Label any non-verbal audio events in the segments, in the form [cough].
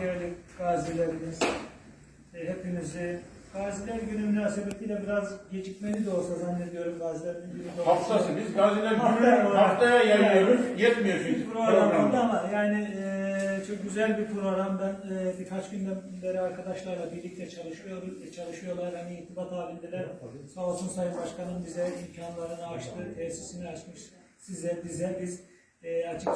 değerli gazilerimiz, e, hepinizi Gaziler Günü münasebetiyle biraz gecikmeli de olsa zannediyorum Gazilerin Günü. Haftası biz gaziler Haftaya günü olarak. haftaya yayıyoruz. Yetmiyor çünkü program ama yani e, çok güzel bir program. Ben e, birkaç günden beri arkadaşlarla birlikte çalışıyoruz, e, çalışıyorlar. Hani irtibat halindeler. Sağ olsun Sayın Başkanım bize imkanlarını açtı, tesisini açmış. Size, bize, biz e, açık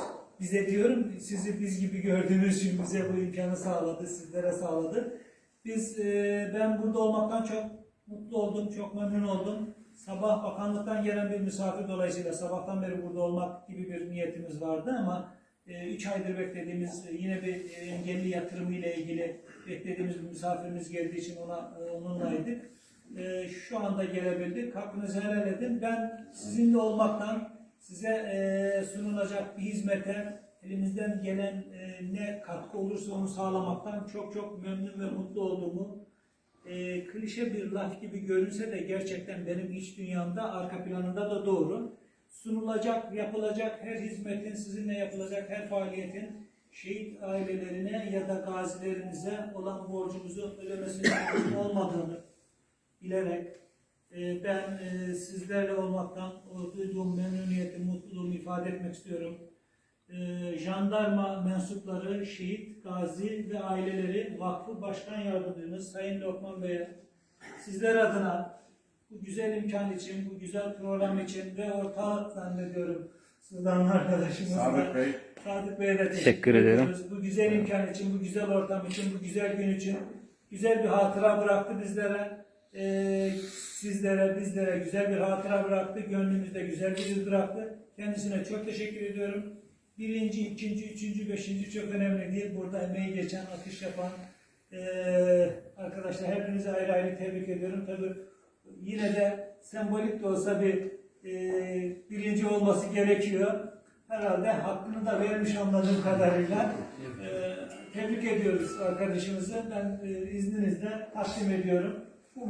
bize diyorum, sizi biz gibi gördüğünüz için bize bu imkanı sağladı, sizlere sağladı. Biz, e, ben burada olmaktan çok mutlu oldum, çok memnun oldum. Sabah bakanlıktan gelen bir misafir dolayısıyla sabahtan beri burada olmak gibi bir niyetimiz vardı ama 3 aydır beklediğimiz e, yine bir e, engelli yatırımı ile ilgili beklediğimiz bir misafirimiz geldiği için ona e, onunlaydık. E, Şu anda gelebildik. Hakkınızı helal edin. Ben sizinle olmaktan size e, sunulacak bir hizmete elimizden gelen e, ne katkı olursa onu sağlamaktan çok çok memnun ve mutlu olduğumu e, klişe bir laf gibi görünse de gerçekten benim iç dünyamda arka planında da doğru. Sunulacak, yapılacak her hizmetin, sizinle yapılacak her faaliyetin şehit ailelerine ya da gazilerinize olan borcumuzu ödemesinin [coughs] olmadığını bilerek e, ben e, sizlerle olmaktan duyduğum ifade etmek istiyorum. E, jandarma mensupları, şehit, gazi ve aileleri Vakfı Başkan Yardımcımız Sayın Lokman Bey'e sizler adına bu güzel imkan için, bu güzel program için ve ortağı zannediyorum Sudanlı arkadaşımız da- Sadık Bey. Sadık Bey'e de Teşekkür ederim. Bu güzel imkan için, bu güzel ortam için, bu güzel gün için güzel bir hatıra bıraktı bizlere. Ee, sizlere, bizlere güzel bir hatıra bıraktı. Gönlümüzde güzel bir iz bıraktı. Kendisine çok teşekkür ediyorum. Birinci, ikinci, üçüncü, beşinci çok önemli değil. Burada emeği geçen, akış yapan ee, arkadaşlar hepinize ayrı ayrı tebrik ediyorum. Tabii yine de sembolik de olsa bir ee, birinci olması gerekiyor. Herhalde hakkını da vermiş anladığım kadarıyla. Ee, tebrik ediyoruz arkadaşımızı. Ben e, izninizle takdim ediyorum.